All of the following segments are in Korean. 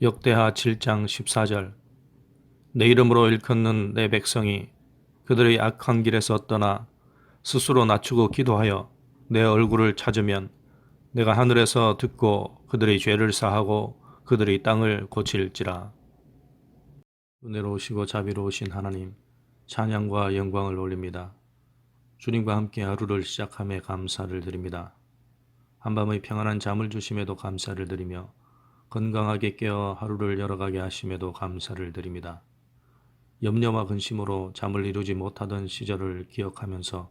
역대하 7장 14절 내 이름으로 일컫는 내 백성이 그들의 악한 길에서 떠나 스스로 낮추고 기도하여 내 얼굴을 찾으면 내가 하늘에서 듣고 그들의 죄를 사하고 그들의 땅을 고칠지라. 은혜로우시고 자비로우신 하나님 찬양과 영광을 올립니다. 주님과 함께 하루를 시작함에 감사를 드립니다. 한밤의 평안한 잠을 주심에도 감사를 드리며 건강하게 깨어 하루를 열어가게 하심에도 감사를 드립니다. 염려와 근심으로 잠을 이루지 못하던 시절을 기억하면서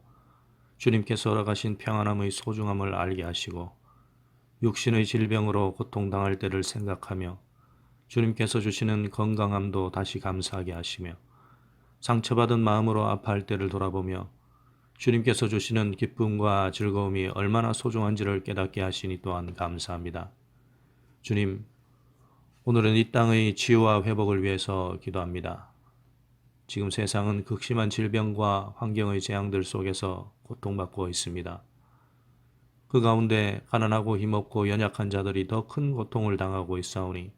주님께서 허락하신 평안함의 소중함을 알게 하시고 육신의 질병으로 고통당할 때를 생각하며 주님께서 주시는 건강함도 다시 감사하게 하시며 상처받은 마음으로 아파할 때를 돌아보며 주님께서 주시는 기쁨과 즐거움이 얼마나 소중한지를 깨닫게 하시니 또한 감사합니다. 주님, 오늘은 이 땅의 치유와 회복을 위해서 기도합니다. 지금 세상은 극심한 질병과 환경의 재앙들 속에서 고통받고 있습니다. 그 가운데 가난하고 힘없고 연약한 자들이 더 큰 고통을 당하고 있사오니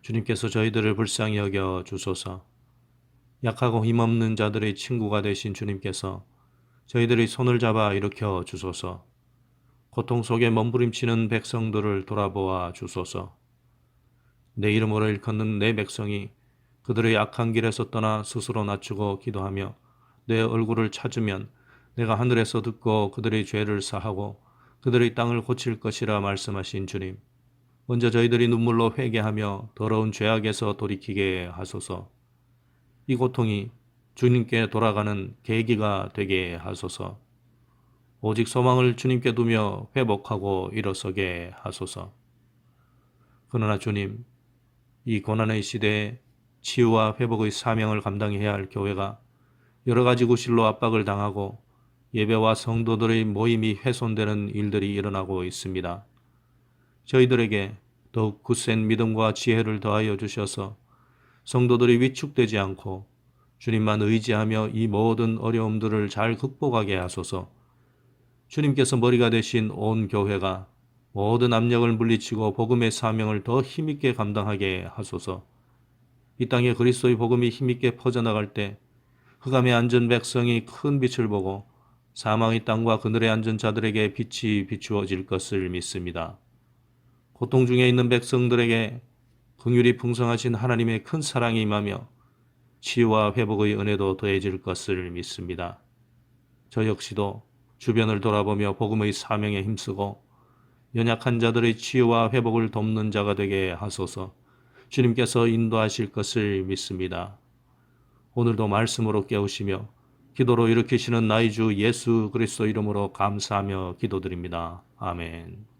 주님께서 저희들을 불쌍히 여겨 주소서. 약하고 힘없는 자들의 친구가 되신 주님께서 저희들의 손을 잡아 일으켜 주소서. 고통 속에 몸부림치는 백성들을 돌아보아 주소서. 내 이름으로 일컫는 내 백성이 그들의 악한 길에서 떠나 스스로 낮추고 기도하며 내 얼굴을 찾으면 내가 하늘에서 듣고 그들의 죄를 사하고 그들의 땅을 고칠 것이라 말씀하신 주님. 먼저 저희들이 눈물로 회개하며 더러운 죄악에서 돌이키게 하소서. 이 고통이 주님께 돌아가는 계기가 되게 하소서. 오직 소망을 주님께 두며 회복하고 일어서게 하소서. 그러나 주님, 이 고난의 시대에 치유와 회복의 사명을 감당해야 할 교회가 여러 가지 구실로 압박을 당하고 예배와 성도들의 모임이 훼손되는 일들이 일어나고 있습니다. 저희들에게 더욱 굳센 믿음과 지혜를 더하여 주셔서 성도들이 위축되지 않고 주님만 의지하며 이 모든 어려움들을 잘 극복하게 하소서. 주님께서 머리가 되신 온 교회가 모든 압력을 물리치고 복음의 사명을 더 힘있게 감당하게 하소서. 이 땅에 그리스도의 복음이 힘있게 퍼져나갈 때 흑암의 안전 백성이 큰 빛을 보고 사망의 땅과 그늘에 앉은 자들에게 빛이 비추어질 것을 믿습니다. 고통 중에 있는 백성들에게 긍휼이 풍성하신 하나님의 큰 사랑이 임하며 치유와 회복의 은혜도 더해질 것을 믿습니다. 저 역시도 주변을 돌아보며 복음의 사명에 힘쓰고 연약한 자들의 치유와 회복을 돕는 자가 되게 하소서 주님께서 인도하실 것을 믿습니다. 오늘도 말씀으로 깨우시며 기도로 일으키시는 나의 주 예수 그리스도 이름으로 감사하며 기도드립니다. 아멘.